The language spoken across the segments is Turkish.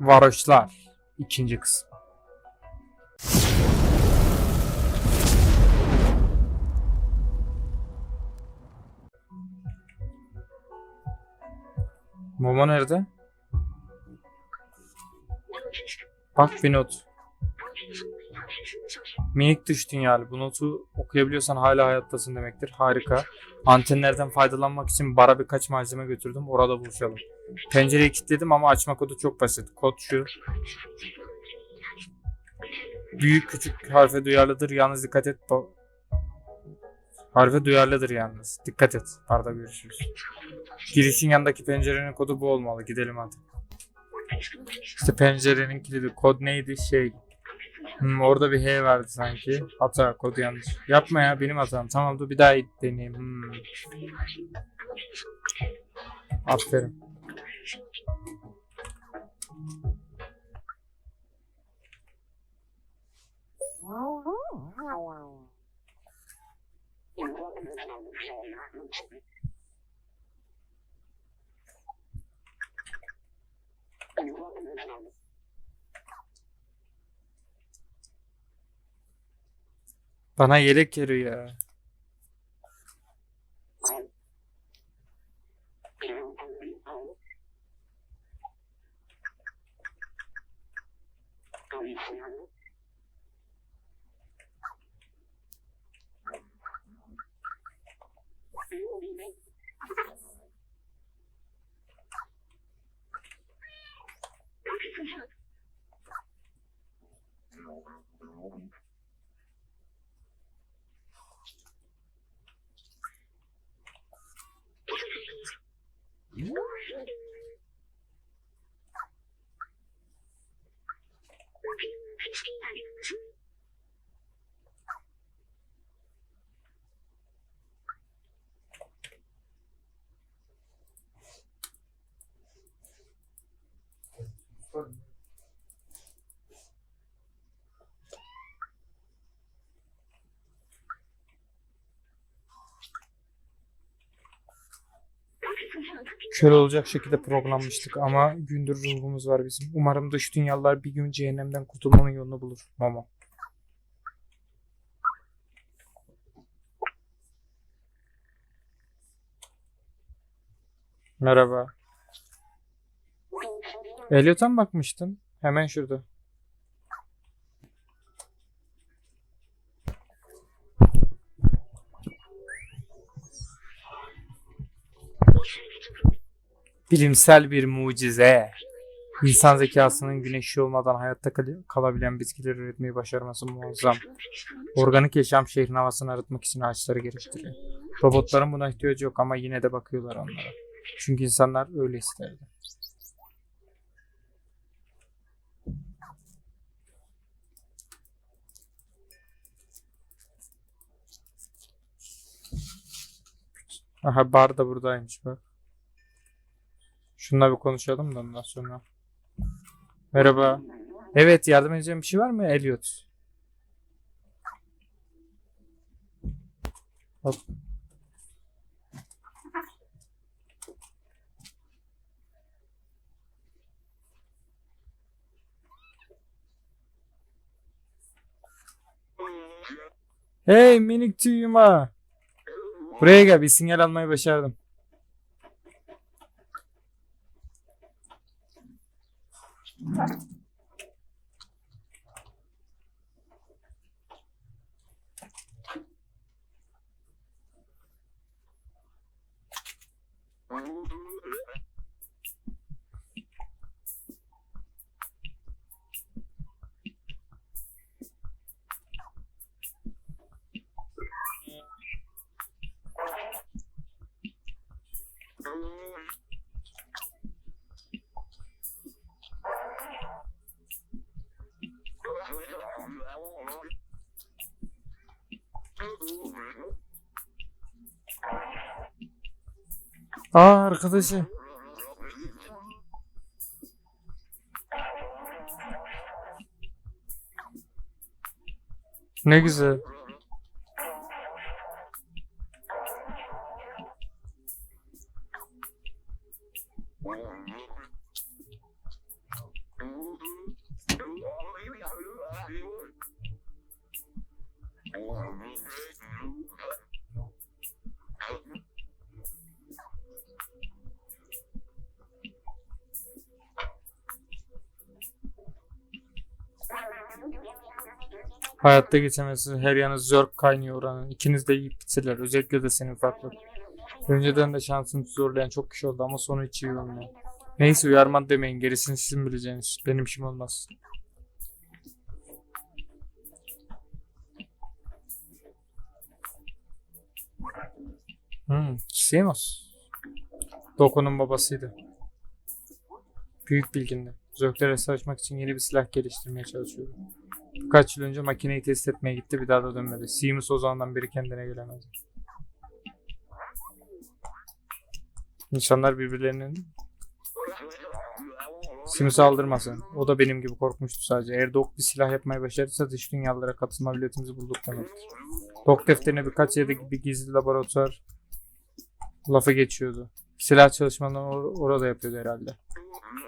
Varoşlar. ikinci kısım. Momo nerede? Bak bir not. Minik dış dünyalı. Bu notu okuyabiliyorsan hala hayattasın demektir. Harika. Antenlerden faydalanmak için bara birkaç malzeme götürdüm. Orada buluşalım. Pencereyi kilitledim ama açma kodu çok basit. Kod şu. Büyük küçük harfe duyarlıdır. Yalnız dikkat et. Harfe duyarlıdır yalnız. Dikkat et. Barda görüşürüz. Girişin yanındaki pencerenin kodu bu olmalı. Gidelim hadi. İşte pencerenin kilidi. Kod neydi? Şey. Hmm, orada bir H vardı sanki. Hata. Kodu yanlış. Yapma ya benim hatam. Tamam dur bir daha deneyeyim. Hmm. Aferin. Bana yelek yarıyor ya. you Kör olacak şekilde programmıştık ama gündür ruhumuz var bizim. Umarım dış dünyalar bir gün cehennemden kurtulmanın yolunu bulur. Mama. Merhaba. Elliot'a mı bakmıştın? Hemen şurada. Bilimsel bir mucize. İnsan zekasının güneş ışığı olmadan hayatta kal- kalabilen bitkiler üretmeyi başarması muazzam. Organik yaşam şehrin havasını arıtmak için ağaçları geliştiriyor. Robotların buna ihtiyacı yok ama yine de bakıyorlar onlara. Çünkü insanlar öyle isterdi. Aha bar da buradaymış bak. Şununla bir konuşalım da ondan sonra. Merhaba. Evet yardım edeceğim bir şey var mı Elliot? Hop. Hey minik tüyüma. Buraya gel bir sinyal almayı başardım. Aa arkadaşı. Ne güzel. Hayatta geçemezsiniz. Her yanı zörk kaynıyor oranın. İkiniz de iyi bitirler. Özellikle de senin farklı. Önceden de şansını zorlayan çok kişi oldu ama sonu hiç iyi olmuyor. Neyse uyarman demeyin. Gerisini sizin bileceğiniz. Benim işim olmaz. Hmm, Simos. Doko'nun babasıydı. Büyük bilgindi. Zörklere savaşmak için yeni bir silah geliştirmeye çalışıyordu. Birkaç yıl önce makineyi test etmeye gitti bir daha da dönmedi. Simus o zamandan beri kendine gelemedi. İnsanlar birbirlerinin Simus'a aldırmasın. O da benim gibi korkmuştu sadece. Eğer Dok bir silah yapmayı başarırsa dış dünyalara katılma biletimizi bulduk demektir. Dok defterine birkaç yerde bir gizli laboratuvar lafı geçiyordu. Silah çalışmalarını or- orada yapıyordu herhalde.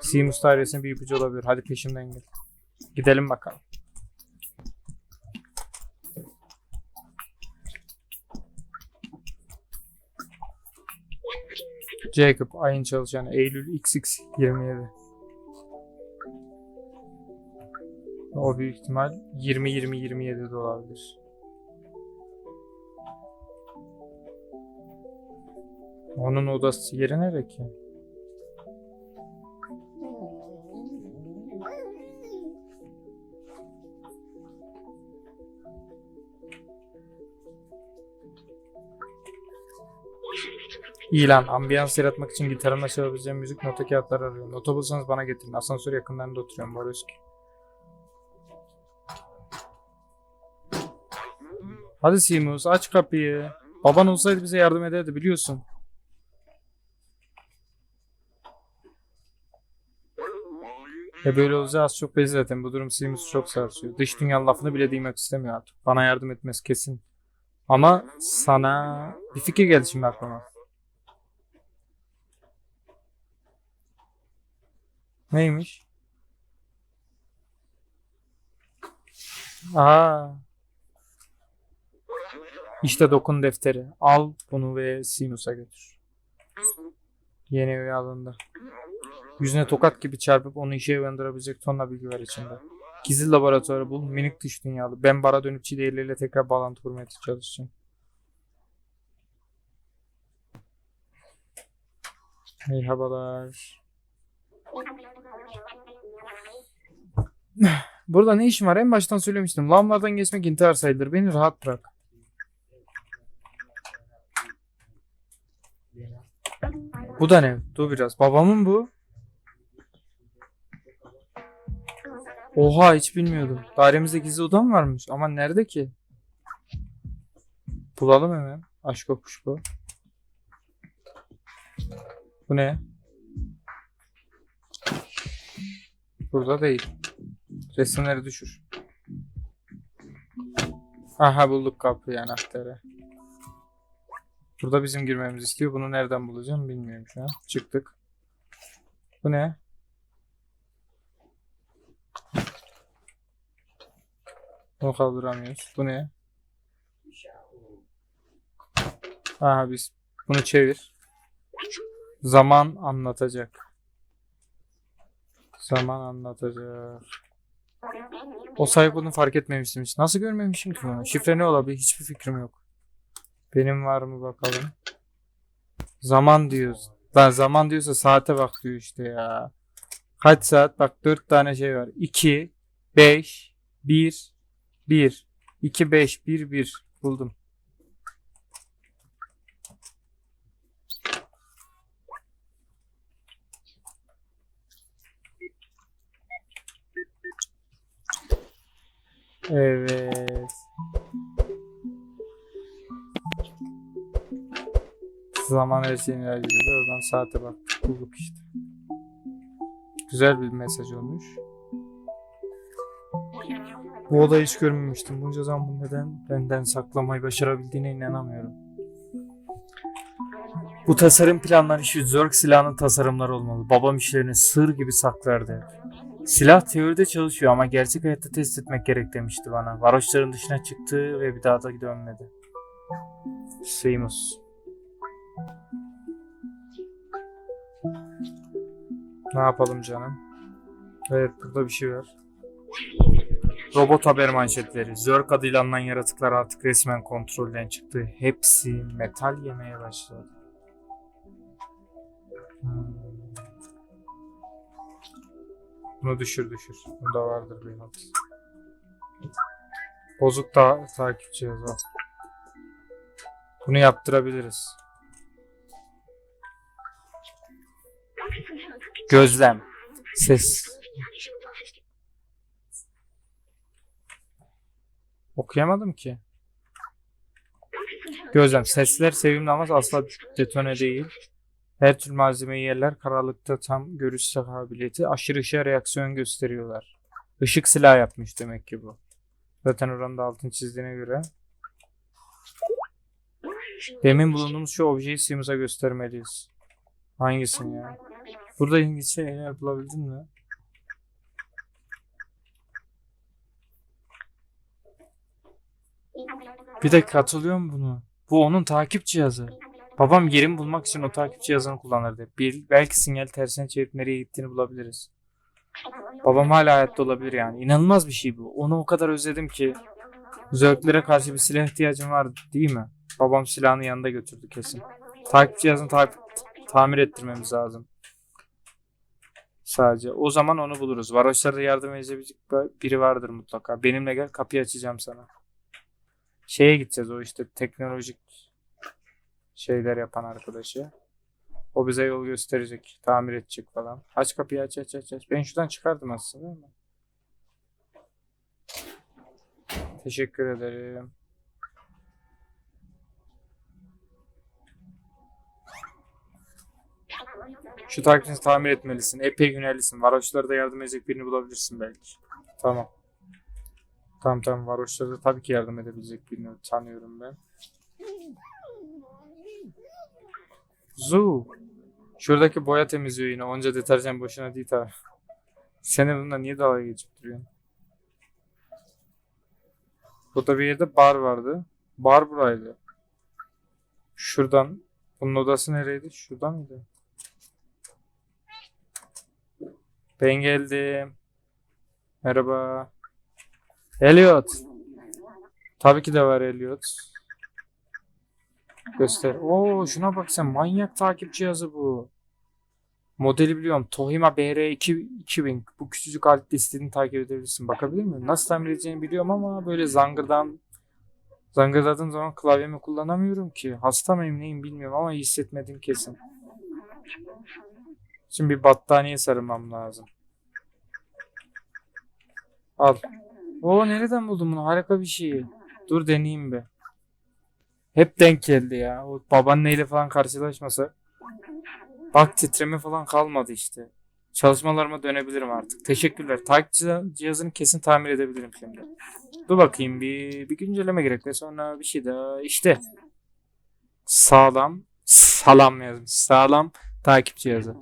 Simus dairesinin bir ipucu olabilir. Hadi peşimden gel. Gidelim bakalım. Jacob ayın çalışanı Eylül XX 27. O büyük ihtimal 20-20-27 de olabilir. Onun odası yeri nere ki? İlan, ambiyans yaratmak için gitarımla çalabileceğim müzik nota kağıtları arıyorum. Nota bulsanız bana getirin. Asansör yakınlarında oturuyorum. Boruski. Hadi Simus aç kapıyı. Baban olsaydı bize yardım ederdi biliyorsun. E böyle olacağı az çok belli zaten. Bu durum Simus'u çok sarsıyor. Dış dünyanın lafını bile duymak istemiyor artık. Bana yardım etmesi kesin. Ama sana bir fikir geldi şimdi aklıma. Neymiş? Aa. İşte dokun defteri. Al bunu ve Sinus'a götür. Yeni üye alındı. Yüzüne tokat gibi çarpıp onu işe uyandırabilecek tonla bilgi var içinde. Gizli laboratuvarı bul, minik dış dünyalı. Ben bara dönüp çileğiyle tekrar bağlantı kurmaya çalışacağım. Merhabalar. Burada ne işim var? En baştan söylemiştim. Lamlardan geçmek intihar sayılır. Beni rahat bırak. Bu da ne? Dur biraz. Babamın bu. Oha hiç bilmiyordum. Dairemizde gizli odam varmış. Ama nerede ki? Bulalım hemen. Aşko kuşko. Bu ne? Burada değil. Resimleri düşür. Aha bulduk kapıyı anahtarı. Burada bizim girmemizi istiyor. Bunu nereden bulacağım bilmiyorum şu an. Çıktık. Bu ne? Bunu kaldıramıyoruz. Bu ne? Aha biz bunu çevir. Zaman anlatacak. Zaman anlatacak. O sayı bunu fark etmemiştim. Nasıl görmemişim ki bunu? Şifre ne olabilir? Hiçbir fikrim yok. Benim var mı bakalım. Zaman diyoruz. Lan zaman diyorsa saate bak diyor işte ya. Kaç saat? Bak 4 tane şey var. 2, 5, 1, 1. 2, 5, 1, 1. Buldum. Evet. Zaman her şeyin ilgili. Oradan saate baktık. Bulduk işte. Güzel bir mesaj olmuş. Bu olayı hiç görmemiştim. Bunca zaman bu neden benden saklamayı başarabildiğine inanamıyorum. Bu tasarım planları şu Zerg silahının tasarımları olmalı. Babam işlerini sır gibi saklardı. Silah teoride çalışıyor ama gerçek hayatta test etmek gerek demişti bana. Varoşların dışına çıktı ve bir daha da dönmedi. Seymus. Ne yapalım canım? Evet burada bir şey var. Robot haber manşetleri. Zörk adıyla anılan yaratıklar artık resmen kontrolden çıktı. Hepsi metal yemeye başladı. Hmm. Bunu düşür düşür. Bunda vardır bir not. Bozuk da takip cihazı. Bunu yaptırabiliriz. Gözlem. Ses. Okuyamadım ki. Gözlem. Sesler sevimli ama asla detone değil. Her tür malzemeyi yerler. Karanlıkta tam görüş kabiliyeti. Aşırı ışığa reaksiyon gösteriyorlar. Işık silah yapmış demek ki bu. Zaten oranda altın çizdiğine göre. Demin bulunduğumuz şu objeyi Sims'a göstermeliyiz. Hangisini ya? Burada İngilizce şeyler bulabildin mi? Bir dakika hatırlıyor musun bunu? Bu onun takip cihazı. Babam yerimi bulmak için o takip cihazını kullanırdı. Bir, belki sinyal tersine çevirip nereye gittiğini bulabiliriz. Babam hala hayatta olabilir yani. İnanılmaz bir şey bu. Onu o kadar özledim ki. Zörklere karşı bir silah ihtiyacım var değil mi? Babam silahını yanında götürdü kesin. Takip cihazını ta- tamir ettirmemiz lazım. Sadece. O zaman onu buluruz. Varoşlarda yardım edebilecek biri vardır mutlaka. Benimle gel kapıyı açacağım sana. Şeye gideceğiz o işte teknolojik şeyler yapan arkadaşı. O bize yol gösterecek. Tamir edecek falan. Aç kapıyı aç aç aç. aç. Ben şuradan çıkardım aslında. Teşekkür ederim. Şu takipçini tamir etmelisin. Epey günellisin. Varoşlarda yardım edecek birini bulabilirsin belki. Tamam. Tamam tamam. Varoşlarda tabii ki yardım edebilecek birini tanıyorum ben. Zu. Şuradaki boya temizliyor yine. Onca deterjan boşuna değil tabi. Sen de bununla niye dalga geçip duruyorsun? Burada bir yerde bar vardı. Bar buraydı. Şuradan. Bunun odası nereydi? Şuradan mıydı? Ben geldim. Merhaba. Elliot. Tabii ki de var Elliot. Göster. Oo şuna bak sen manyak takip cihazı bu. Modeli biliyorum. Tohima BR2 2000. Bu küçücük aletle istediğini takip edebilirsin. Bakabilir miyim? Nasıl tamir edeceğini biliyorum ama böyle zangırdan zangırdadığım zaman klavyemi kullanamıyorum ki. Hasta mıyım neyim bilmiyorum ama hissetmedim kesin. Şimdi bir battaniye sarılmam lazım. Al. Oo nereden buldun bunu? Harika bir şey. Dur deneyeyim be. Hep denk geldi ya. O babaanneyle falan karşılaşmasa. Bak titreme falan kalmadı işte. Çalışmalarıma dönebilirim artık. Teşekkürler. Takip cih- cihazını kesin tamir edebilirim şimdi. Dur bakayım bir, bir güncelleme gerekli. Sonra bir şey daha. İşte. Sağlam. Salam yazmış. Sağlam takip cihazı.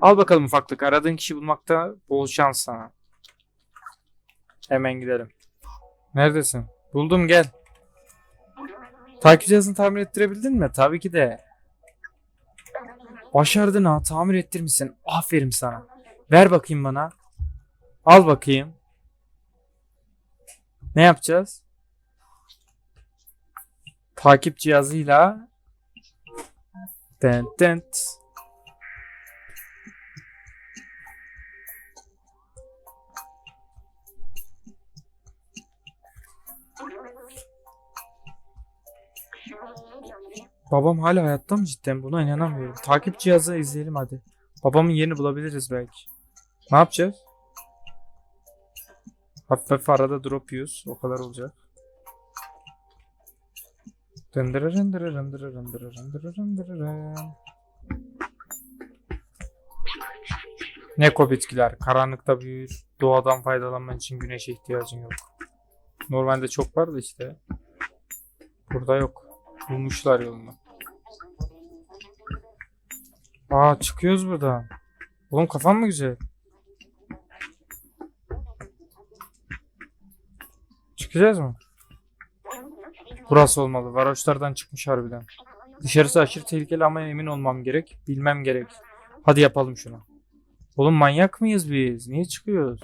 Al bakalım ufaklık. Aradığın kişi bulmakta bol şans sana. Hemen gidelim. Neredesin? Buldum gel. Takip cihazını tamir ettirebildin mi? Tabii ki de. Başardın ha. Tamir ettirmişsin. Aferin sana. Ver bakayım bana. Al bakayım. Ne yapacağız? Takip cihazıyla Dent dent. Babam hala hayatta mı cidden? Buna inanamıyorum. Takip cihazı izleyelim hadi. Babamın yerini bulabiliriz belki. Ne yapacağız? Hafif hafif arada drop yiyoruz. O kadar olacak. Neko bitkiler karanlıkta büyür. Doğadan faydalanman için güneşe ihtiyacın yok. Normalde çok var da işte. Burada yok. Bulmuşlar yolunu. Aa çıkıyoruz buradan. Oğlum kafan mı güzel? Çıkacağız mı? Burası olmalı. Varoşlardan çıkmış harbiden. Dışarısı aşırı tehlikeli ama emin olmam gerek. Bilmem gerek. Hadi yapalım şunu. Oğlum manyak mıyız biz? Niye çıkıyoruz?